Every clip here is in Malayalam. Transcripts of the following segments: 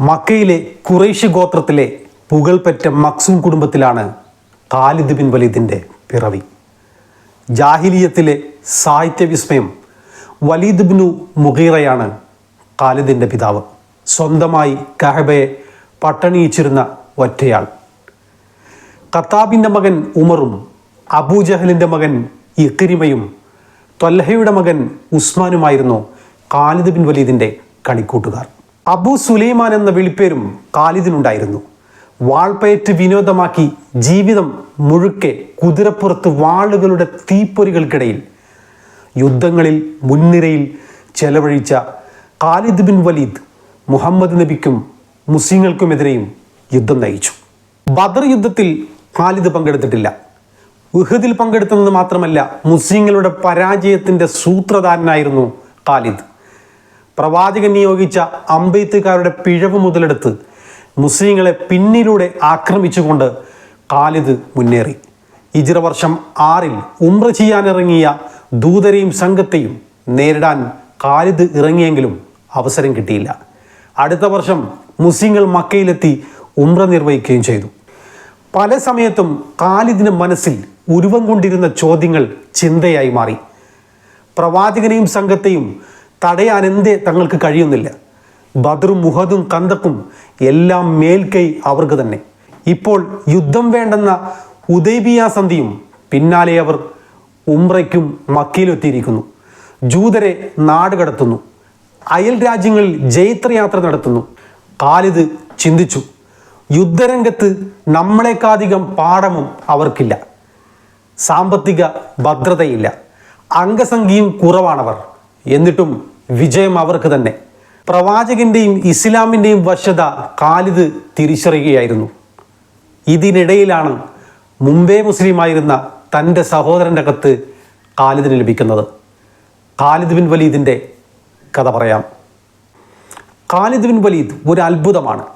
മക്കയിലെ കുറേശ്യ ഗോത്രത്തിലെ പുകൾപെറ്റ മക്സും കുടുംബത്തിലാണ് ഖാലിദ് ബിൻ വലീദിന്റെ പിറവി. ജാഹിലിയത്തിലെ സാഹിത്യ വിസ്മയം വലീദ് ബിനു മുഗീറയാണ് ഖാലിദിന്റെ പിതാവ്. സ്വന്തമായി കഹബയെ പട്ടണിയിച്ചിരുന്ന ഒറ്റയാൾ. ഖത്താബിന്റെ മകൻ ഉമറും അബൂജഹലിന്റെ മകൻ ഇക്രിമയും ത്വല്ലഹയുടെ മകൻ ഉസ്മാനുമായിരുന്നു ഖാലിദ് ബിൻ വലീദിന്റെ കളിക്കൂട്ടുകാർ അബു സുലൈമാൻ എന്ന വിളിപ്പേരും ഖാലിദിനുണ്ടായിരുന്നു. വാൾപ്പയറ്റ് വിനോദമാക്കി ജീവിതം മുഴുക്കെ കുതിരപ്പുറത്ത് വാളുകളുടെ തീപ്പൊരികൾക്കിടയിൽ യുദ്ധങ്ങളിൽ മുൻനിരയിൽ ചെലവഴിച്ച ഖാലിദ് ബിൻ വലീദ് മുഹമ്മദ് നബിക്കും മുസ്ലിങ്ങൾക്കുമെതിരെയും യുദ്ധം നയിച്ചു. ബദർ യുദ്ധത്തിൽ ഖാലിദ് പങ്കെടുത്തിട്ടില്ല. ഉഹദിൽ പങ്കെടുത്തെന്ന് മാത്രമല്ല മുസ്ലിങ്ങളുടെ പരാജയത്തിന്റെ സൂത്രധാരനായിരുന്നു ഖാലിദ്. പ്രവാചകൻ നിയോഗിച്ച അമ്പെയ്ത്തുകാരുടെ പിഴവ് മുതലെടുത്ത് മുസ്ലിങ്ങളെ പിന്നിലൂടെ ആക്രമിച്ചുകൊണ്ട് ഖാലിദ് മുന്നേറി. ഇജിറ വർഷം ആറിൽ ഉമ്ര ചെയ്യാനിറങ്ങിയ ദൂതരെയും സംഘത്തെയും നേരിടാൻ ഖാലിദ് ഇറങ്ങിയെങ്കിലും അവസരം കിട്ടിയില്ല. അടുത്ത വർഷം മുസ്ലിങ്ങൾ മക്കയിലെത്തി ഉമ്ര നിർവഹിക്കുകയും ചെയ്തു. പല സമയത്തും കാലിദിന് മനസ്സിൽ ഉരുവം കൊണ്ടിരുന്ന ചോദ്യങ്ങൾ ചിന്തയായി മാറി. പ്രവാചകനെയും സംഘത്തെയും തടയാൻ എന്തേ തങ്ങൾക്ക് കഴിയുന്നില്ല. ബദറും മുഹദും കന്തക്കും എല്ലാം മേൽക്കൈ അവർക്ക് തന്നെ. ഇപ്പോൾ യുദ്ധം വേണ്ടെന്ന ഉദൈബിയ സന്ധിയും പിന്നാലെ അവർ ഉംറയ്ക്കും മക്കയിലെത്തിയിരിക്കുന്നു ജൂതരെ നാട് കടത്തുന്നു. അയൽ രാജ്യങ്ങളിൽ ജൈത്രയാത്ര നടത്തുന്നു. കാലിത് ചിന്തിച്ചു യുദ്ധരംഗത്ത് നമ്മളെക്കാധികം പാഠമും അവർക്കില്ല. സാമ്പത്തിക ഭദ്രതയില്ല. അംഗസംഖ്യയും കുറവാണവർ. എന്നിട്ടും വിജയം അവർക്ക് തന്നെ. പ്രവാചകന്റെയും ഇസ്ലാമിന്റെയും വശത കാലിദ് തിരിച്ചറിയുകയായിരുന്നു. ഇതിനിടയിലാണ് മുംബൈ മുസ്ലിമായിരുന്ന തന്റെ സഹോദരന്റെ കത്ത് കാലിദിന് ലഭിക്കുന്നത്. ഖാലിദ് ബിൻ വലീദിന്റെ കഥ പറയാം. ഖാലിദ് ബിൻ വലീദ് ഒരു അത്ഭുതമാണ്.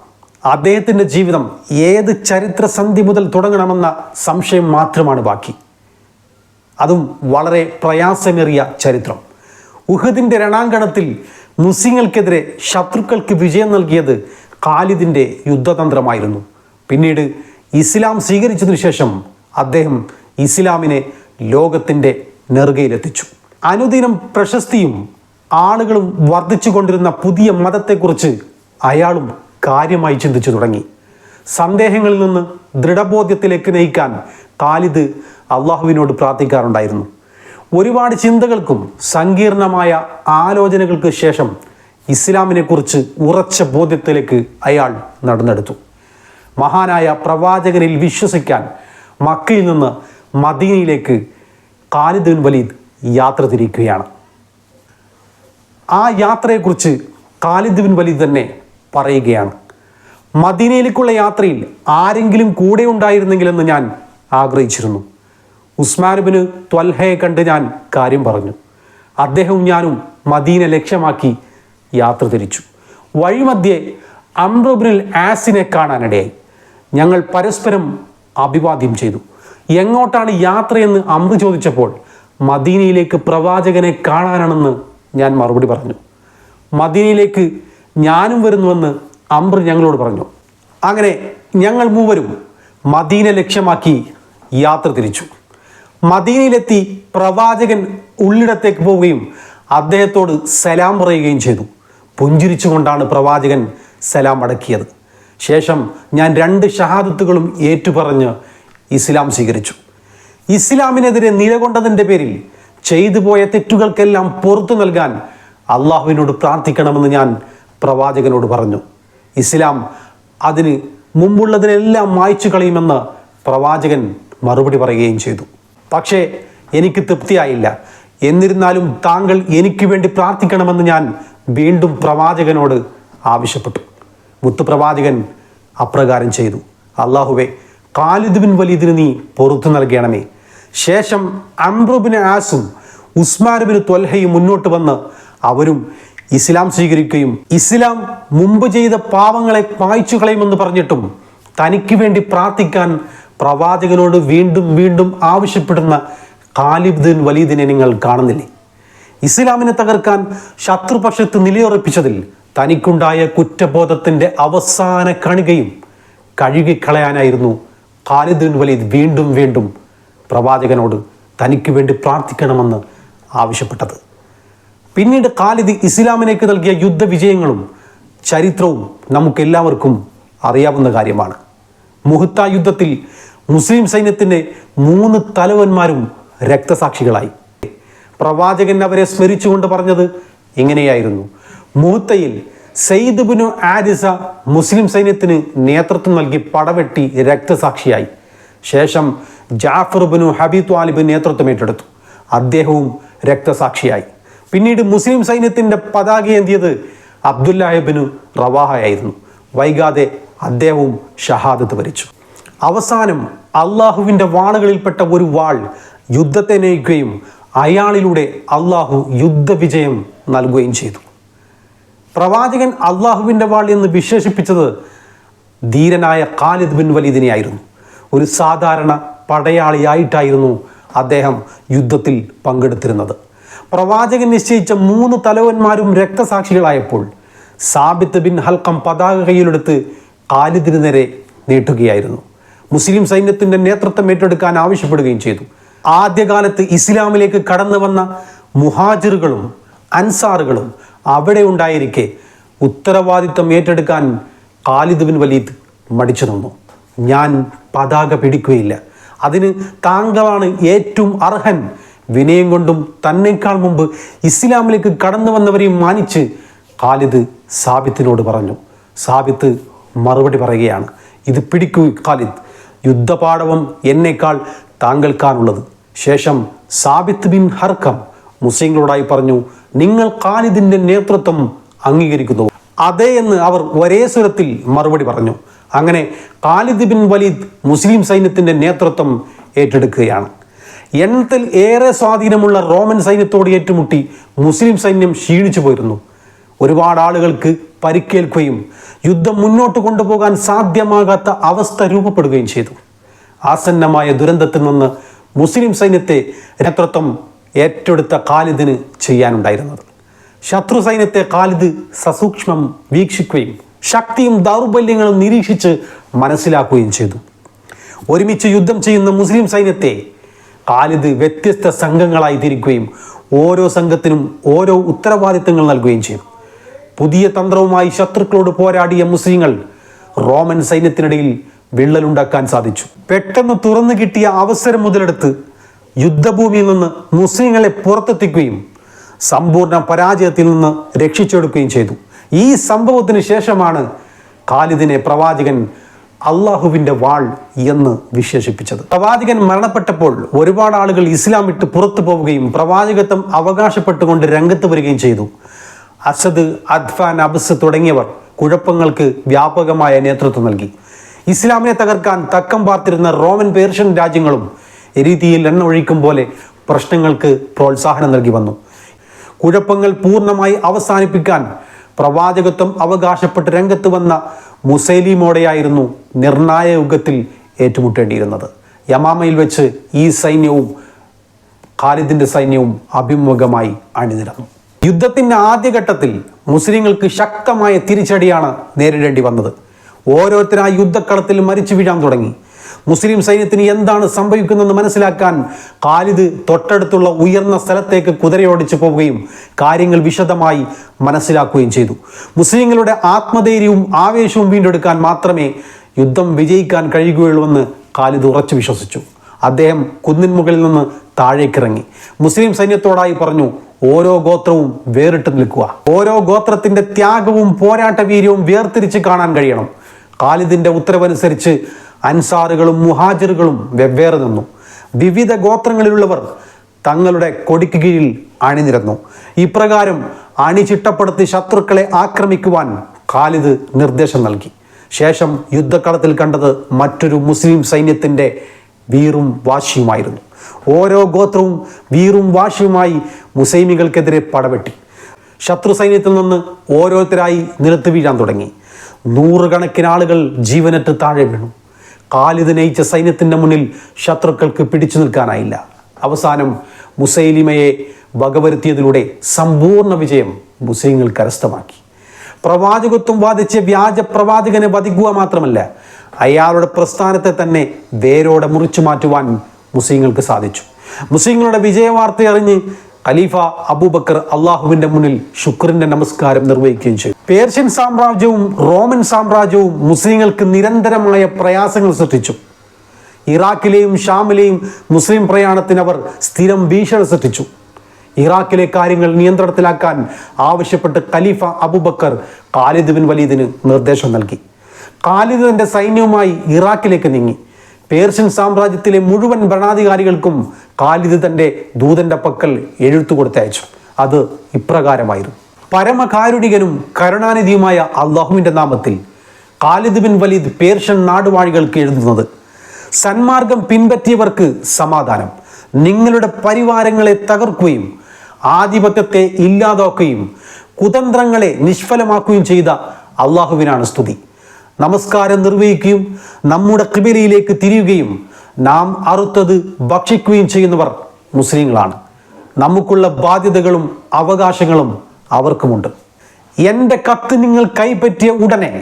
അദ്ദേഹത്തിന്റെ ജീവിതം ഏത് ചരിത്രസന്ധി മുതൽ തുടങ്ങണമെന്ന സംശയം മാത്രമാണ് ബാക്കി. അതും വളരെ പ്രയാസമേറിയ ചരിത്രം. ഉഹദിന്റെ രണാങ്കണത്തിൽ മുസ്ലിങ്ങൾക്കെതിരെ ശത്രുക്കൾക്ക് വിജയം നൽകിയത് ഖാലിദിന്റെ യുദ്ധതന്ത്രമായിരുന്നു. പിന്നീട് ഇസ്ലാം സ്വീകരിച്ചതിനു ശേഷം അദ്ദേഹം ഇസ്ലാമിനെ ലോകത്തിന്റെ നെറുകയിലെത്തിച്ചു. അനുദിനം പ്രശസ്തിയും ആളുകളും വർദ്ധിച്ചു കൊണ്ടിരുന്ന പുതിയ മതത്തെക്കുറിച്ച് അയാളും കാര്യമായി ചിന്തിച്ചു തുടങ്ങി. സന്ദേഹങ്ങളിൽ നിന്ന് ദൃഢബോധ്യത്തിലേക്ക് നയിക്കാൻ ഖാലിദ് അള്ളാഹുവിനോട് പ്രാർത്ഥിക്കാറുണ്ടായിരുന്നു. ഒരുപാട് ചിന്തകൾക്കും സങ്കീർണമായ ആലോചനകൾക്ക് ശേഷം ഇസ്ലാമിനെക്കുറിച്ച് ഉറച്ച ബോധ്യത്തിലേക്ക് അയാൾ നടന്നെടുത്തു. മഹാനായ പ്രവാചകനിൽ വിശ്വസിക്കാൻ മക്കയിൽ നിന്ന് മദീനയിലേക്ക് ഖാലിദ് വലീദ് യാത്ര തിരിക്കുകയാണ്. ആ യാത്രയെക്കുറിച്ച് ഖാലിദ് ബിൻ വലീദ് തന്നെ പറയുകയാണ്. മദീനയിലേക്കുള്ള യാത്രയിൽ ആരെങ്കിലും കൂടെ ഉണ്ടായിരുന്നെങ്കിലെന്ന് ഞാൻ ആഗ്രഹിച്ചിരുന്നു. ഉസ്മാനുബിന് ത്വൽഹയെ കണ്ട് ഞാൻ കാര്യം പറഞ്ഞു. അദ്ദേഹവും ഞാനും മദീനെ ലക്ഷ്യമാക്കി യാത്ര തിരിച്ചു. വഴിമധ്യേ അംറുബിനിൽ ആസിനെ കാണാനിടയായി. ഞങ്ങൾ പരസ്പരം അഭിവാദ്യം ചെയ്തു. എങ്ങോട്ടാണ് യാത്രയെന്ന് അമ്രു ചോദിച്ചപ്പോൾ മദീനയിലേക്ക് പ്രവാചകനെ കാണാനാണെന്ന് ഞാൻ മറുപടി പറഞ്ഞു. മദീനയിലേക്ക് ഞാനും വരുന്നുവെന്ന് അമ്ര ഞങ്ങളോട് പറഞ്ഞു. അങ്ങനെ ഞങ്ങൾ മൂവരും മദീന ലക്ഷ്യമാക്കി യാത്ര തിരിച്ചു. മദീനയിലെത്തി പ്രവാചകൻ ഉള്ളിടത്തേക്ക് പോവുകയും അദ്ദേഹത്തോട് സലാം പറയുകയും ചെയ്തു. പുഞ്ചിരിച്ചുകൊണ്ടാണ് പ്രവാചകൻ സലാം അടക്കിയത്. ശേഷം ഞാൻ രണ്ട് ഷഹാദത്തുകളും ഏറ്റുപറഞ്ഞ് ഇസ്ലാം സ്വീകരിച്ചു. ഇസ്ലാമിനെതിരെ നിലകൊണ്ടതിന്റെ പേരിൽ ചെയ്തു പോയ തെറ്റുകൾക്കെല്ലാം പുറത്തു നൽകാൻ അള്ളാഹുവിനോട് പ്രാർത്ഥിക്കണമെന്ന് ഞാൻ പ്രവാചകനോട് പറഞ്ഞു. ഇസ്ലാം അതിന് മുമ്പുള്ളതിനെല്ലാം മായ്ച്ചു കളയുമെന്ന് പ്രവാചകൻ മറുപടി പറയുകയും ചെയ്തു. പക്ഷേ എനിക്ക് തൃപ്തിയായില്ല. എന്നിരുന്നാലും താങ്കൾ എനിക്ക് വേണ്ടി പ്രാർത്ഥിക്കണമെന്ന് ഞാൻ വീണ്ടും പ്രവാചകനോട് ആവശ്യപ്പെട്ടു. മുത്തുപ്രവാചകൻ അപ്രകാരം ചെയ്തു. അള്ളാഹുവെ കാലിദുബിൻ ബിൻ വലീദിന് നീ പൊറത്തു നൽകണമേ. ശേഷം അംറുബിന് ആസും ഉസ്മാനുബിന് ത്വൽഹയും മുന്നോട്ട് വന്ന് അവരും ഇസ്ലാം സ്വീകരിക്കുകയും ഇസ്ലാം മുമ്പ് ചെയ്ത പാവങ്ങളെ മായ്ച്ചു കളയുമെന്ന് പറഞ്ഞിട്ടും തനിക്ക് വേണ്ടി പ്രാർത്ഥിക്കാൻ പ്രവാചകനോട് വീണ്ടും വീണ്ടും ആവശ്യപ്പെടുന്ന ഖാലിബ് വലീദിനെ നിങ്ങൾ കാണുന്നില്ലേ? ഇസ്ലാമിനെ തകർക്കാൻ ശത്രുപക്ഷത്ത് നിലയുറപ്പിച്ചതിൽ തനിക്കുണ്ടായ കുറ്റബോധത്തിന്റെ അവസാന കണികയും കഴുകിക്കളയാനായിരുന്നു ഖാലിദുൻ വലീദ് വീണ്ടും വീണ്ടും പ്രവാചകനോട് തനിക്ക് വേണ്ടി പ്രാർത്ഥിക്കണമെന്ന് ആവശ്യപ്പെട്ടത്. പിന്നീട് ഖാലിദ് ഇസ്ലാമിനേക്ക് നൽകിയ യുദ്ധവിജയങ്ങളും ചരിത്രവും നമുക്കെല്ലാവർക്കും അറിയാവുന്ന കാര്യമാണ്. മുഹത്ത യുദ്ധത്തിൽ മുസ്ലിം സൈന്യത്തിന്റെ മൂന്ന് തലവന്മാരും രക്തസാക്ഷികളായി. പ്രവാചകൻ അവരെ സ്മരിച്ചുകൊണ്ട് പറഞ്ഞത് ഇങ്ങനെയായിരുന്നു. മൂത്തയിൽ സെയ്ദ് ബിനു ആരിസ മുസ്ലിം സൈന്യത്തിന് നേതൃത്വം നൽകി പടവെട്ടി രക്തസാക്ഷിയായി. ശേഷം ജാഫർ ബിനു ഹബീബ് ത്വാലിബ് നേതൃത്വം ഏറ്റെടുത്തു. അദ്ദേഹവും രക്തസാക്ഷിയായി. പിന്നീട് മുസ്ലിം സൈന്യത്തിന്റെ പതാക ഏന്തിയത് അബ്ദുല്ലാഹിബിനു റവാഹയായിരുന്നു. വൈകാതെ അദ്ദേഹവും ഷഹാദത്ത് വരിച്ചു. അവസാനം അള്ളാഹുവിന്റെ വാളുകളിൽപ്പെട്ട ഒരു വാൾ യുദ്ധത്തെ നയിക്കുകയും അയാളിലൂടെ അള്ളാഹു യുദ്ധവിജയം നൽകുകയും ചെയ്തു. പ്രവാചകൻ അള്ളാഹുവിന്റെ വാൾ എന്ന് വിശേഷിപ്പിച്ചത് ധീരനായ ഖാലിദ് ബിൻ വലീദിനെയായിരുന്നു ഒരു സാധാരണ പടയാളിയായിട്ടായിരുന്നു അദ്ദേഹം യുദ്ധത്തിൽ പങ്കെടുത്തിരുന്നത്. പ്രവാചകൻ നിശ്ചയിച്ച മൂന്ന് തലവന്മാരും രക്തസാക്ഷികളായപ്പോൾ സാബിത്ത് ബിൻ ഹൽക്കം പതാക കയ്യിലെടുത്ത് ഖാലിദിന് നേരെ നീട്ടുകയായിരുന്നു. മുസ്ലിം സൈന്യത്തിന്റെ നേതൃത്വം ഏറ്റെടുക്കാൻ ആവശ്യപ്പെടുകയും ചെയ്തു. ആദ്യകാലത്ത് ഇസ്ലാമിലേക്ക് കടന്നു വന്ന മുഹാജിറുകളും അൻസാറുകളും അവിടെ ഉണ്ടായിരിക്കെ ഉത്തരവാദിത്വം ഏറ്റെടുക്കാൻ ഖാലിദ് വലീദ് മടിച്ചു നിന്നു. ഞാൻ പതാക പിടിക്കുകയില്ല. അതിന് താങ്കളാണ് ഏറ്റവും അർഹൻ. വിനയം കൊണ്ടും തന്നേക്കാൾ മുമ്പ് ഇസ്ലാമിലേക്ക് കടന്നു വന്നവരെയും മാനിച്ച് ഖാലിദ് സാബിത്തിനോട് പറഞ്ഞു. സാബിത്ത് മറുപടി പറയുകയാണ് ഇത് പിടിക്കൂ ഖാലിദ്. യുദ്ധപാടവം എന്നേക്കാൾ താങ്കൾക്കാണുള്ളത്. ശേഷം സാബിത്ത് ബിൻ ഹർക്കം മുസ്ലിങ്ങളോടായി പറഞ്ഞു നിങ്ങൾ ഖാലിദിന്റെ നേതൃത്വം അംഗീകരിക്കുന്നു. അതെ എന്ന് അവർ ഒരേ സ്വരത്തിൽ മറുപടി പറഞ്ഞു. അങ്ങനെ ഖാലിദ് ബിൻ വലീദ് മുസ്ലിം സൈന്യത്തിന്റെ നേതൃത്വം ഏറ്റെടുക്കുകയാണ്. എണ്ണത്തിൽ ഏറെ സ്വാധീനമുള്ള റോമൻ സൈന്യത്തോട് ഏറ്റുമുട്ടി മുസ്ലിം സൈന്യം ക്ഷീണിച്ചു പോയിരുന്നു ഒരുപാട് ആളുകൾക്ക് പരിക്കേൽക്കുകയും യുദ്ധം മുന്നോട്ട് കൊണ്ടുപോകാൻ സാധ്യമാകാത്ത അവസ്ഥ രൂപപ്പെടുകയും ചെയ്തു. ആസന്നമായ ദുരന്തത്തിൽ നിന്ന് മുസ്ലിം സൈന്യത്തെ നേതൃത്വം ഏറ്റെടുത്ത ഖാലിദിന് ചെയ്യാനുണ്ടായിരുന്നത്. ശത്രു സൈന്യത്തെ ഖാലിദ് സസൂക്ഷ്മം വീക്ഷിക്കുകയും ശക്തിയും ദൗർബല്യങ്ങളും നിരീക്ഷിച്ച് മനസ്സിലാക്കുകയും ചെയ്തു. ഒരുമിച്ച് യുദ്ധം ചെയ്യുന്ന മുസ്ലിം സൈന്യത്തെ ഖാലിദ് വ്യത്യസ്ത സംഘങ്ങളായി തിരിക്കുകയും ഓരോ സംഘത്തിനും ഓരോ ഉത്തരവാദിത്തങ്ങൾ നൽകുകയും ചെയ്തു. പുതിയ തന്ത്രവുമായി ശത്രുക്കളോട് പോരാടിയ മുസ്ലിങ്ങൾ റോമൻ സൈന്യത്തിനിടയിൽ വിള്ളലുണ്ടാക്കാൻ സാധിച്ചു. പെട്ടെന്ന് തുറന്നു കിട്ടിയ അവസരം മുതലെടുത്ത് യുദ്ധഭൂമിയിൽ നിന്ന് മുസ്ലിങ്ങളെ പുറത്തെത്തിക്കുകയും സമ്പൂർണ പരാജയത്തിൽ നിന്ന് രക്ഷിച്ചെടുക്കുകയും ചെയ്തു. ഈ സംഭവത്തിന് ശേഷമാണ് ഖാലിദിനെ പ്രവാചകൻ അള്ളാഹുവിന്റെ വാൾ എന്ന് വിശേഷിപ്പിച്ചത്. പ്രവാചകൻ മരണപ്പെട്ടപ്പോൾ ഒരുപാട് ആളുകൾ ഇസ്ലാം വിട്ട് പുറത്തു പോവുകയും പ്രവാചകത്വം അവകാശപ്പെട്ടുകൊണ്ട് രംഗത്ത് വരികയും ചെയ്തു. അസദ് അദ്ഫാൻ അബ്സ് തുടങ്ങിയവർ കുഴപ്പങ്ങൾക്ക് വ്യാപകമായ നേതൃത്വം നൽകി. ഇസ്ലാമിനെ തകർക്കാൻ തക്കം പാർത്തിരുന്ന റോമൻ പേർഷ്യൻ രാജ്യങ്ങളും രീതിയിൽ എണ്ണ ഒഴിക്കും പോലെ പ്രശ്നങ്ങൾക്ക് പ്രോത്സാഹനം നൽകി വന്നു. കുഴപ്പങ്ങൾ പൂർണമായി അവസാനിപ്പിക്കാൻ പ്രവാചകത്വം അവകാശപ്പെട്ട് രംഗത്ത് വന്ന മുസൈലിമോടെയായിരുന്നു നിർണായ യുഗത്തിൽ ഏറ്റുമുട്ടേണ്ടിയിരുന്നത്. യമാമയിൽ വെച്ച് ഈ സൈന്യവും ഖാലിദിന്റെ സൈന്യവും അഭിമുഖമായി അണിനിരന്നു. യുദ്ധത്തിന്റെ ആദ്യഘട്ടത്തിൽ മുസ്ലിങ്ങൾക്ക് ശക്തമായ തിരിച്ചടിയാണ് നേരിടേണ്ടി വന്നത്. ഓരോരുത്തരായി യുദ്ധക്കളത്തിൽ മരിച്ചു വീഴാൻ തുടങ്ങി. മുസ്ലിം സൈന്യത്തിന് എന്താണ് സംഭവിക്കുന്നതെന്ന് മനസ്സിലാക്കാൻ ഖാലിദ് തൊട്ടടുത്തുള്ള ഉയർന്ന സ്ഥലത്തേക്ക് കുതിരയോടിച്ചു പോവുകയും കാര്യങ്ങൾ വിശദമായി മനസ്സിലാക്കുകയും ചെയ്തു. മുസ്ലിങ്ങളുടെ ആത്മധൈര്യവും ആവേശവും വീണ്ടെടുക്കാൻ മാത്രമേ യുദ്ധം വിജയിക്കാൻ കഴിയുകയുള്ളൂവെന്ന് ഖാലിദ് ഉറച്ചു വിശ്വസിച്ചു. അദ്ദേഹം കുന്നിൻ മുകളിൽ നിന്ന് താഴേക്കിറങ്ങി. മുസ്ലിം സൈന്യത്തോടായി പറഞ്ഞു ഓരോ ഗോത്രവും വേറിട്ട് നിൽക്കുക. ഓരോ ഗോത്രത്തിന്റെ ത്യാഗവും പോരാട്ട വീര്യവും വേർതിരിച്ച് കാണാൻ കഴിയണം. ഖാലിദിന്റെ ഉത്തരവനുസരിച്ച് അൻസാറുകളും മുഹാജിറുകളും വെവ്വേറെ നിന്നു. വിവിധ ഗോത്രങ്ങളിലുള്ളവർ തങ്ങളുടെ കൊടിക്ക് കീഴിൽ അണിനിരന്നു. ഇപ്രകാരം അണിചിട്ടപ്പെടുത്തി ശത്രുക്കളെ ആക്രമിക്കുവാൻ ഖാലിദ് നിർദ്ദേശം നൽകി. ശേഷം യുദ്ധക്കളത്തിൽ കണ്ടത് മറ്റൊരു മുസ്ലിം സൈന്യത്തിന്റെ വീറും വാശിയുമായിരുന്നു. ഓരോ ഗോത്രവും വീറും വാശിയുമായി മുസൈമികൾക്കെതിരെ പടവെട്ടി. ശത്രു സൈന്യത്തിൽ നിന്ന് ഓരോരുത്തരായി നിലത്ത് വീഴാൻ തുടങ്ങി. നൂറുകണക്കിന് ആളുകൾ ജീവനറ്റ് താഴെ വീണു. കാലിത് നയിച്ച സൈന്യത്തിന്റെ മുന്നിൽ ശത്രുക്കൾക്ക് പിടിച്ചു നിൽക്കാനായില്ല. അവസാനം മുസൈലിമയെ വകവരുത്തിയതിലൂടെ സമ്പൂർണ വിജയം മുസ്ലിങ്ങൾ കരസ്ഥമാക്കി. പ്രവാചകത്വം വാദിച്ച വ്യാജ പ്രവാചകനെ വധിക്കുക മാത്രമല്ല അയാളുടെ പ്രസ്ഥാനത്തെ തന്നെ വേരോടെ മുറിച്ചു മാറ്റുവാൻ മുസ്ലിങ്ങൾക്ക് സാധിച്ചു. മുസ്ലിങ്ങളുടെ വിജയവാർത്ത അറിഞ്ഞ് ഖലീഫ അബൂബക്കർ അള്ളാഹുവിന്റെ മുന്നിൽ ശുക്രന്റെ നമസ്കാരം നിർവഹിക്കുകയും ചെയ്തു. പേർഷ്യൻ സാമ്രാജ്യവും റോമൻ സാമ്രാജ്യവും മുസ്ലിങ്ങൾക്ക് നിരന്തരമായ പ്രയാസങ്ങൾ സൃഷ്ടിച്ചു. ഇറാഖിലെയും ഷാമിലെയും മുസ്ലിം പ്രയാണത്തിന് അവർ സ്ഥിരം ഭീഷണി സൃഷ്ടിച്ചു. ഇറാഖിലെ കാര്യങ്ങൾ നിയന്ത്രണത്തിലാക്കാൻ ആവശ്യപ്പെട്ട് ഖലീഫ അബൂബക്കർ ഖാലിദ് ബിൻ വലീദിന് നിർദ്ദേശം നൽകി. ഖാലിദ് തന്റെ സൈന്യവുമായി ഇറാഖിലേക്ക് നീങ്ങി. പേർഷ്യൻ സാമ്രാജ്യത്തിലെ മുഴുവൻ ഭരണാധികാരികൾക്കും ഖാലിദ് തന്റെ ദൂതന്റെ പക്കൽ എഴുത്തു കൊടുത്തയച്ചു. അത് ഇപ്രകാരമായിരുന്നു. പരമകാരുണികനും കരുണാനിധിയുമായ അള്ളാഹുവിന്റെ നാമത്തിൽ ഖാലിദ് ബിൻ വലീദ് പേർഷ്യൻ നാടുവാഴികൾക്ക് എഴുതുന്നത്. സന്മാർഗം പിൻപറ്റിയവർക്ക് സമാധാനം. നിങ്ങളുടെ പരിവാരങ്ങളെ തകർക്കുകയും ആധിപത്യത്തെ ഇല്ലാതാക്കുകയും കുതന്ത്രങ്ങളെ നിഷ്ഫലമാക്കുകയും ചെയ്ത അള്ളാഹുവിനാണ് സ്തുതി. നമസ്കാരം നിർവഹിക്കുകയും നമ്മുടെ കിബിലയിലേക്ക് തിരിയുകയും നാം അറുത്തത് ഭക്ഷിക്കുകയും ചെയ്യുന്നവർ മുസ്ലിങ്ങളാണ്. നമുക്കുള്ള ബാധ്യതകളും അവകാശങ്ങളും അവർക്കുമുണ്ട്. എന്റെ കത്ത് നിങ്ങൾ കൈപ്പറ്റിയ ഉടനെ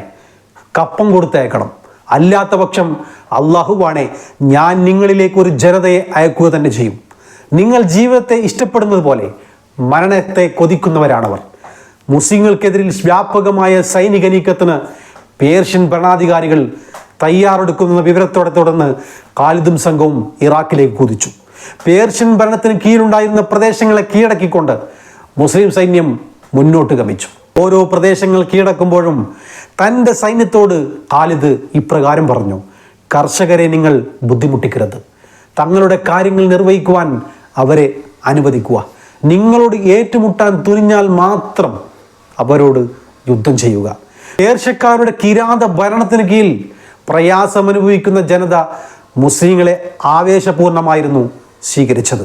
കപ്പം കൊടുത്തയക്കണം. അല്ലാത്ത പക്ഷം അള്ളാഹുവാണെ ഞാൻ നിങ്ങളിലേക്ക് ഒരു ജനതയെ അയക്കുക തന്നെ ചെയ്യും. നിങ്ങൾ ജീവിതത്തെ ഇഷ്ടപ്പെടുന്നത് പോലെ മരണത്തെ കൊതിക്കുന്നവരാണവർ. മുസ്ലിങ്ങൾക്കെതിരിൽ വ്യാപകമായ സൈനിക നീക്കത്തിന് പേർഷ്യൻ ഭരണാധികാരികൾ തയ്യാറെടുക്കുന്ന വിവരത്തോടെ തുടർന്ന് കാലിദും സംഘവും ഇറാഖിലേക്ക് കുതിച്ചു. പേർഷ്യൻ ഭരണത്തിന് കീഴിലുണ്ടായിരുന്ന പ്രദേശങ്ങളെ കീഴടക്കിക്കൊണ്ട് മുസ്ലിം സൈന്യം മുന്നോട്ട് ഗമിച്ചു. ഓരോ പ്രദേശങ്ങൾ കീഴടക്കുമ്പോഴും തന്റെ സൈന്യത്തോട് ഖാലിദ് ഇപ്രകാരം പറഞ്ഞു കർഷകരെ നിങ്ങൾ ബുദ്ധിമുട്ടിക്കരുത്. തങ്ങളുടെ കാര്യങ്ങൾ നിർവഹിക്കുവാൻ അവരെ അനുവദിക്കുക. നിങ്ങളോട് ഏറ്റുമുട്ടാൻ തുനിഞ്ഞാൽ മാത്രം അവരോട് യുദ്ധം ചെയ്യുക. പേർഷ്യക്കാരുടെ കിരാത ഭരണത്തിന് കീഴിൽ പ്രയാസം അനുഭവിക്കുന്ന ജനത മുസ്ലിങ്ങളെ ആവേശപൂർണമായിരുന്നു സ്വീകരിച്ചത്.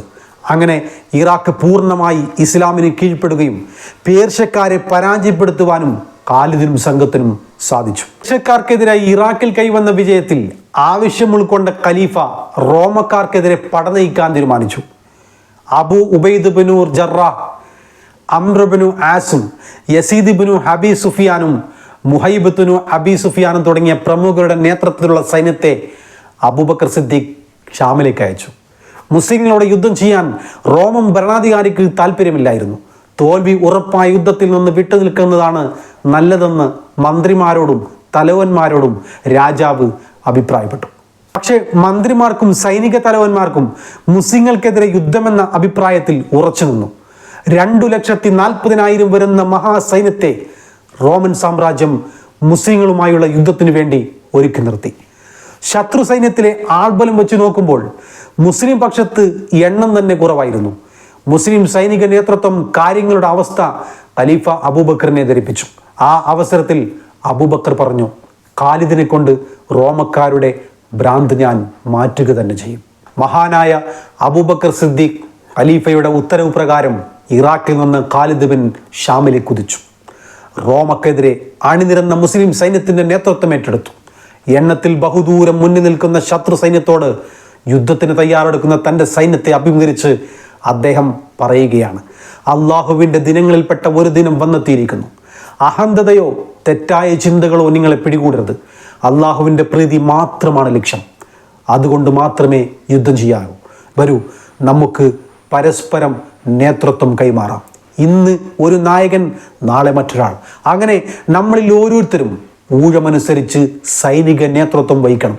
അങ്ങനെ ഇറാഖ് പൂർണമായി ഇസ്ലാമിന് കീഴ്പ്പെടുകയും പേർഷ്യക്കാരെ പരാജയപ്പെടുത്തുവാനും കാലിദിനും സംഘത്തിനും സാധിച്ചു. പേർഷ്യക്കാർക്കെതിരായി ഇറാഖിൽ കൈവന്ന വിജയത്തിൽ ആവശ്യം ഉൾക്കൊണ്ട ഖലീഫ റോമക്കാർക്കെതിരെ പടനയിക്കാൻ തീരുമാനിച്ചു. അബു ഉബൈദ് ബിനു ജറാഹ് അമ്രബനു ആസും യസീദ് ബിനു ഹബി സുഫിയാനും മുഹൈബത്തുനു അബി സുഫിയാനും തുടങ്ങിയ പ്രമുഖരുടെ നേതൃത്വത്തിലുള്ള സൈന്യത്തെ അബൂബക്കർ സിദ്ദീഖ് ഷാമിലേക്ക് അയച്ചു. മുസ്ലിങ്ങളോട് യുദ്ധം ചെയ്യാൻ റോമൻ ഭരണാധികാരിക്ക് താല്പര്യമില്ലായിരുന്നു തോൽവി ഉറപ്പായ യുദ്ധത്തിൽ നിന്ന് വിട്ടുനിൽക്കുന്നതാണ് നല്ലതെന്ന് മന്ത്രിമാരോടും തലവന്മാരോടും രാജാവ് അഭിപ്രായപ്പെട്ടു. പക്ഷേ മന്ത്രിമാർക്കും സൈനിക തലവന്മാർക്കും മുസ്ലിങ്ങൾക്കെതിരെ യുദ്ധമെന്ന അഭിപ്രായത്തിൽ ഉറച്ചു നിന്നു. രണ്ടു ലക്ഷത്തി നാൽപ്പതിനായിരം വരുന്ന മഹാസൈന്യത്തെ റോമൻ സാമ്രാജ്യം മുസ്ലിങ്ങളുമായുള്ള യുദ്ധത്തിനു വേണ്ടി ഒരുക്കി നിർത്തി. ശത്രു സൈന്യത്തിലെ ആൾബലം വെച്ച് നോക്കുമ്പോൾ മുസ്ലിം പക്ഷത്ത് എണ്ണം തന്നെ കുറവായിരുന്നു. മുസ്ലിം സൈനിക നേതൃത്വം കാര്യങ്ങളുടെ അവസ്ഥ ഖലീഫ അബൂബക്കറിനെ ധരിപ്പിച്ചു ആ അവസരത്തിൽ അബൂബക്കർ പറഞ്ഞു ഖാലിദിനെ കൊണ്ട് റോമക്കാരുടെ ഭ്രാന്ത് ഞാൻ മാറ്റുക തന്നെ ചെയ്യും. മഹാനായ അബൂബക്കർ സിദ്ദീഖ് ഖലീഫയുടെ ഉത്തരവ് പ്രകാരം ഇറാഖിൽ നിന്ന് ഖാലിദ് ബിൻ ഷാമിലെ കുതിച്ചു. റോമക്കെതിരെ അണിനിരന്ന മുസ്ലിം സൈന്യത്തിന്റെ നേതൃത്വം ഏറ്റെടുത്തു. എണ്ണത്തിൽ ബഹുദൂരം മുന്നിൽ നിൽക്കുന്ന ശത്രു സൈന്യത്തോട് യുദ്ധത്തിന് തയ്യാറെടുക്കുന്ന തന്റെ സൈന്യത്തെ അഭിമുഖീകരിച്ച് അദ്ദേഹം പറയുകയാണ് അള്ളാഹുവിന്റെ ദിനങ്ങളിൽപ്പെട്ട ഒരു ദിനം വന്നെത്തിയിരിക്കുന്നു. അഹന്തതയോ തെറ്റായ ചിന്തകളോ നിങ്ങളെ പിടികൂടരുത്. അള്ളാഹുവിന്റെ പ്രീതി മാത്രമാണ് ലക്ഷ്യം. അതുകൊണ്ട് മാത്രമേ യുദ്ധം ചെയ്യാവൂ. വരൂ നമുക്ക് പരസ്പരം നേതൃത്വം കൈമാറാം. ഇന്ന് ഒരു നായകൻ നാളെ മറ്റൊരാൾ. അങ്ങനെ നമ്മളിൽ ഓരോരുത്തരും ഊഴമനുസരിച്ച് സൈനിക നേതൃത്വം വഹിക്കണം.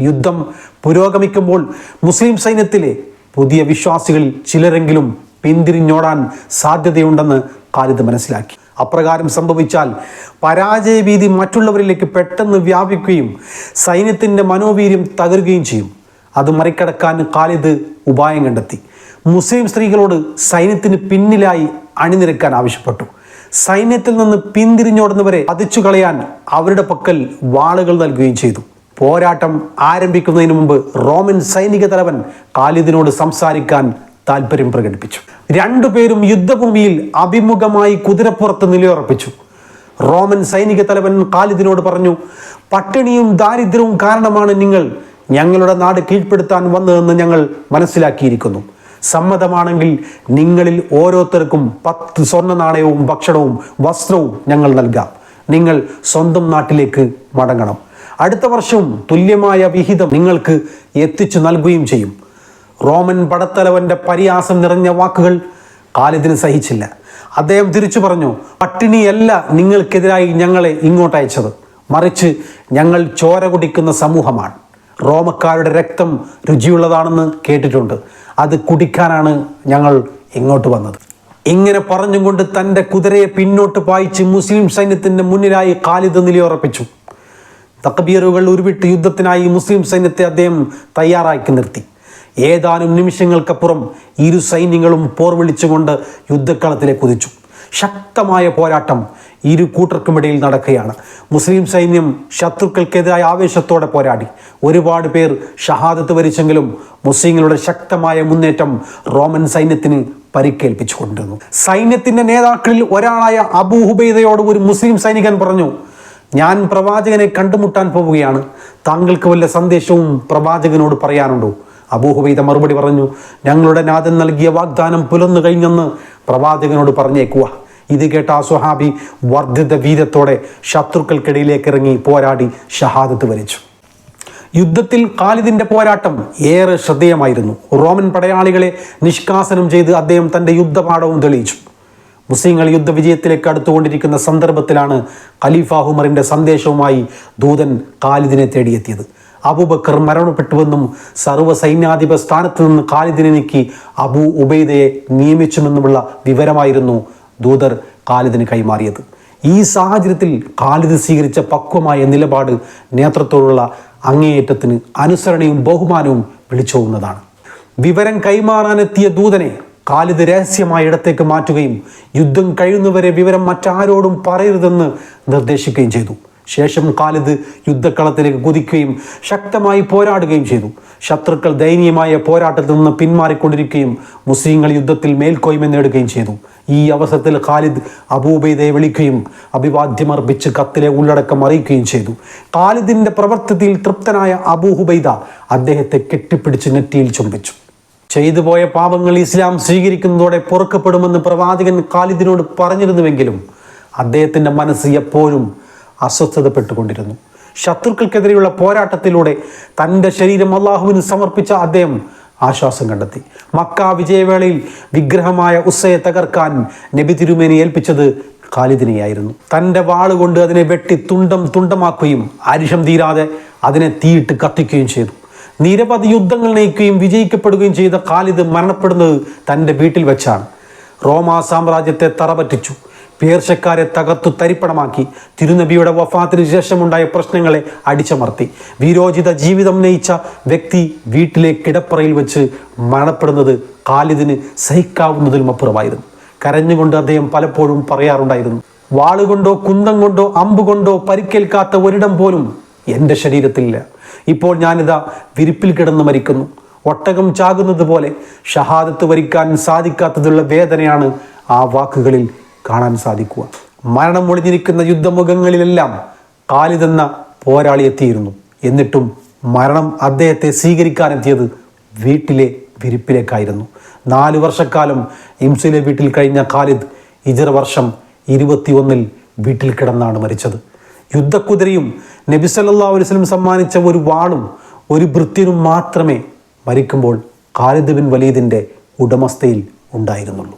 യുദ്ധം പുരോഗമിക്കുമ്പോൾ മുസ്ലിം സൈന്യത്തിലെ പുതിയ വിശ്വാസികളിൽ ചിലരെങ്കിലും പിന്തിരിഞ്ഞോടാൻ സാധ്യതയുണ്ടെന്ന് ഖാലിദ് മനസ്സിലാക്കി. അപ്രകാരം സംഭവിച്ചാൽ പരാജയ പരാജയഭീതി മറ്റുള്ളവരിലേക്ക് പെട്ടെന്ന് വ്യാപിക്കുകയും സൈന്യത്തിന്റെ മനോവീര്യം തകരുകയും ചെയ്യും. അത് മറികടക്കാൻ ഖാലിദ് ഉപായം കണ്ടെത്തി. മുസ്ലിം സ്ത്രീകളോട് സൈന്യത്തിന് പിന്നിലായി അണിനിരക്കാൻ ആവശ്യപ്പെട്ടു. സൈന്യത്തിൽ നിന്ന് പിന്തിരിഞ്ഞോടുന്നവരെ അതിച്ചു കളയാൻ അവരുടെ പക്കൽ വാളുകൾ നൽകുകയും ചെയ്തു. പോരാട്ടം ആരംഭിക്കുന്നതിന് മുമ്പ് റോമൻ സൈനിക തലവൻ കാലിദിനോട് സംസാരിക്കാൻ താല്പര്യം പ്രകടിപ്പിച്ചു. രണ്ടുപേരും യുദ്ധഭൂമിയിൽ അഭിമുഖമായി കുതിരപ്പുറത്ത് നിലയുറപ്പിച്ചു. റോമൻ സൈനിക തലവൻ കാലിദിനോട് പറഞ്ഞു പട്ടിണിയും ദാരിദ്ര്യവും കാരണമാണ് നിങ്ങൾ ഞങ്ങളുടെ നാട് കീഴ്പ്പെടുത്താൻ വന്നതെന്ന് ഞങ്ങൾ മനസ്സിലാക്കിയിരിക്കുന്നു. സമ്മതമാണെങ്കിൽ നിങ്ങളിൽ ഓരോരുത്തർക്കും പത്ത് സ്വർണ നാണയവും ഭക്ഷണവും വസ്ത്രവും ഞങ്ങൾ നൽകാം. നിങ്ങൾ സ്വന്തം നാട്ടിലേക്ക് മടങ്ങണം. അടുത്ത വർഷവും തുല്യമായ വിഹിതം നിങ്ങൾക്ക് എത്തിച്ചു നൽകുകയും ചെയ്യും. റോമൻ പടത്തലവന്റെ പരിഹാസം നിറഞ്ഞ വാക്കുകൾ കാലത്തിന് സഹിച്ചില്ല. അദ്ദേഹം തിരിച്ചു പറഞ്ഞു പട്ടിണിയല്ല നിങ്ങൾക്കെതിരായി ഞങ്ങളെ ഇങ്ങോട്ട് അയച്ചത്. മറിച്ച് ഞങ്ങൾ ചോര കുടിക്കുന്ന സമൂഹമാണ്. റോമക്കാരുടെ രക്തം രുചിയുള്ളതാണെന്ന് കേട്ടിട്ടുണ്ട്. അത് കുടിക്കാനാണ് ഞങ്ങൾ ഇങ്ങോട്ട് വന്നത്. ഇങ്ങനെ പറഞ്ഞുകൊണ്ട് തന്റെ കുതിരയെ പിന്നോട്ട് പായിച്ച് മുസ്ലിം സൈന്യത്തിന്റെ മുന്നിലായി ഖാലിദ് നിലയുറപ്പിച്ചു തക്ബീറുകൾ ഉരുവിട്ട് യുദ്ധത്തിനായി മുസ്ലിം സൈന്യത്തെ അദ്ദേഹം തയ്യാറാക്കി നിർത്തി. ഏതാനും നിമിഷങ്ങൾക്കപ്പുറം ഇരു സൈന്യങ്ങളും പോർവിളിച്ചുകൊണ്ട് യുദ്ധക്കളത്തിലേക്ക് കുതിച്ചു. ശക്തമായ പോരാട്ടം ഇരു കൂട്ടർക്കുമിടയിൽ നടക്കുകയാണ്. മുസ്ലിം സൈന്യം ശത്രുക്കൾക്കെതിരായ ആവേശത്തോടെ പോരാടി. ഒരുപാട് പേർ ഷഹാദത്ത് വരിച്ചെങ്കിലും മുസ്ലിങ്ങളുടെ ശക്തമായ മുന്നേറ്റം റോമൻ സൈന്യത്തിന് പരിക്കേൽപ്പിച്ചു കൊണ്ടിരുന്നു സൈന്യത്തിന്റെ നേതാക്കളിൽ ഒരാളായ അബൂഹുബൈദയോട് ഒരു മുസ്ലിം സൈനികൻ പറഞ്ഞു ഞാൻ പ്രവാചകനെ കണ്ടുമുട്ടാൻ പോവുകയാണ്. താങ്കൾക്ക് വല്ല സന്ദേശവും പ്രവാചകനോട് പറയാനുണ്ടോ? അബൂഹുബൈദ മറുപടി പറഞ്ഞു ഞങ്ങളുടെ നാഥൻ നൽകിയ വാഗ്ദാനം പുലർന്നു കഴിഞ്ഞെന്ന് പ്രവാചകനോട് പറഞ്ഞേക്കുക ഇത് കേട്ട ആ സുഹാബി വർദ്ധിത വീരത്തോടെ ശത്രുക്കൾക്കിടയിലേക്ക് ഇറങ്ങി പോരാടി ഷഹാദത്ത് വരിച്ചു. യുദ്ധത്തിൽ ഖാലിദിന്റെ പോരാട്ടം ഏറെ ശ്രദ്ധേയമായിരുന്നു. റോമൻ പടയാളികളെ നിഷ്കാസനം ചെയ്ത് അദ്ദേഹം തന്റെ യുദ്ധപാഠവും തെളിയിച്ചു. മുസ്ലിങ്ങൾ യുദ്ധവിജയത്തിലേക്ക് അടുത്തുകൊണ്ടിരിക്കുന്ന സന്ദർഭത്തിലാണ് ഖലീഫ ഹുമറിന്റെ സന്ദേശവുമായി ദൂതൻ ഖാലിദിനെ തേടിയെത്തിയത്. അബൂബക്കർ മരണപ്പെട്ടുവെന്നും സർവ സൈന്യാധിപ സ്ഥാനത്ത് നിന്ന് ഖാലിദിനെ നീക്കി അബൂ ഉബൈദയെ നിയമിച്ചുമെന്നുമുള്ള വിവരമായിരുന്നു ദൂതർ ഖാലിദിന് കൈമാറിയത്. ഈ സാഹചര്യത്തിൽ ഖാലിദ് സ്വീകരിച്ച പക്വമായ നിലപാട് നേത്രത്തോടുള്ള അങ്ങേയറ്റത്തിന് അനുസരണയും ബഹുമാനവും വിളിച്ചോകുന്നതാണ് വിവരം കൈമാറാനെത്തിയ ദൂതനെ ഖാലിദ് രഹസ്യമായ ഇടത്തേക്ക് മാറ്റുകയും യുദ്ധം കഴിയുന്നവരെ വിവരം മറ്റാരോടും പറയരുതെന്ന് നിർദ്ദേശിക്കുകയും ചെയ്തു. ശേഷം ഖാലിദ് യുദ്ധക്കളത്തിലേക്ക് കുതിക്കുകയും ശക്തമായി പോരാടുകയും ചെയ്തു. ശത്രുക്കൾ ദയനീയമായ പോരാട്ടത്തിൽ നിന്ന് പിന്മാറിക്കൊണ്ടിരിക്കുകയും മുസ്ലിങ്ങൾ യുദ്ധത്തിൽ മേൽക്കോയ്മ നേടുകയും ചെയ്തു. ഈ അവസരത്തിൽ ഖാലിദ് അബൂബൈദയെ വിളിക്കുകയും അഭിവാദ്യമർപ്പിച്ച് കത്തിലെ ഉള്ളടക്കം അറിയിക്കുകയും ചെയ്തു. ഖാലിദിന്റെ പ്രവർത്തനത്തിൽ തൃപ്തനായ അബൂഹുബൈദ അദ്ദേഹത്തെ കെട്ടിപ്പിടിച്ച് നെറ്റിയിൽ ചുംബിച്ചു. ചെയ്തു പോയ പാപങ്ങൾ ഇസ്ലാം സ്വീകരിക്കുന്നതോടെ പൊറുക്കപ്പെടുമെന്ന് പ്രവാചകൻ ഖാലിദിനോട് പറഞ്ഞിരുന്നുവെങ്കിലും അദ്ദേഹത്തിന്റെ മനസ്സ് എപ്പോഴും അസ്വസ്ഥതപ്പെട്ടുകൊണ്ടിരുന്നു. ശത്രുക്കൾക്കെതിരെയുള്ള പോരാട്ടത്തിലൂടെ തന്റെ ശരീരം അള്ളാഹുവിന് സമർപ്പിച്ച അദ്ദേഹം ആശ്വാസം കണ്ടെത്തി. മക്ക വിജയവേളയിൽ വിഗ്രഹമായ ഉസ്സയെ തകർക്കാൻ നബി തിരുമേനി ഏൽപ്പിച്ചത് ഖാലിദിനെയായിരുന്നു. തന്റെ വാളുകൊണ്ട് അതിനെ വെട്ടി തുണ്ടം തുണ്ടമാക്കുകയും അരിശം തീരാതെ അതിനെ തീയിട്ട് കത്തിക്കുകയും ചെയ്തു. നിരവധി യുദ്ധങ്ങൾ നയിക്കുകയും വിജയിക്കപ്പെടുകയും ചെയ്ത ഖാലിദ് മരണപ്പെടുന്നത് തന്റെ വീട്ടിൽ വെച്ചാണ്. റോമാ സാമ്രാജ്യത്തെ തറപറ്റിച്ചു. പേർഷ്യക്കാരെ തകർത്തു തരിപ്പണമാക്കി. തിരുനബിയുടെ വഫാത്തിന് ശേഷമുണ്ടായ പ്രശ്നങ്ങളെ അടിച്ചമർത്തി. വീരോചിത ജീവിതം നയിച്ച വ്യക്തി വീട്ടിലെ കിടപ്പറയിൽ വെച്ച് മരണപ്പെടുന്നത് ഖാലിദിന് സഹിക്കാവുന്നതിലും അപ്പുറമായിരുന്നു. കരഞ്ഞുകൊണ്ട് അദ്ദേഹം പലപ്പോഴും പറയാറുണ്ടായിരുന്നു വാളുകൊണ്ടോ കുന്തം കൊണ്ടോ അമ്പുകൊണ്ടോ പരിക്കേൽക്കാത്ത ഒരിടം പോലും എന്റെ ശരീരത്തിലില്ല. ഇപ്പോൾ ഞാനിതാ വിരിപ്പിൽ കിടന്ന് മരിക്കുന്നു. ഒട്ടകം ചാകുന്നത് പോലെ ഷഹാദത്ത് വരിക്കാൻ സാധിക്കാത്തതുള്ള വേദനയാണ് ആ വാക്കുകളിൽ കാണാൻ സാധിക്കുക. മരണം ഒളിഞ്ഞിരിക്കുന്ന യുദ്ധമുഖങ്ങളിലെല്ലാം കാലിതെന്ന പോരാളി എത്തിയിരുന്നു. എന്നിട്ടും മരണം അദ്ദേഹത്തെ സ്വീകരിക്കാനെത്തിയത് വീട്ടിലെ വിരിപ്പിലേക്കായിരുന്നു. നാല് വർഷക്കാലം ഇംസിലെ വീട്ടിൽ കഴിഞ്ഞ ഖാലിദ് ഇജർ വർഷം ഇരുപത്തിയൊന്നിൽ വീട്ടിൽ കിടന്നാണ് മരിച്ചത്. യുദ്ധക്കുതിരയും നബിസല്ലാ വസല്ലം സമ്മാനിച്ച ഒരു വാളും ഒരു ഭൃത്യനും മാത്രമേ മരിക്കുമ്പോൾ ഖാലിദ് ബിൻ വലീദിന്റെ ഉടമസ്ഥയിൽ ഉണ്ടായിരുന്നുള്ളൂ.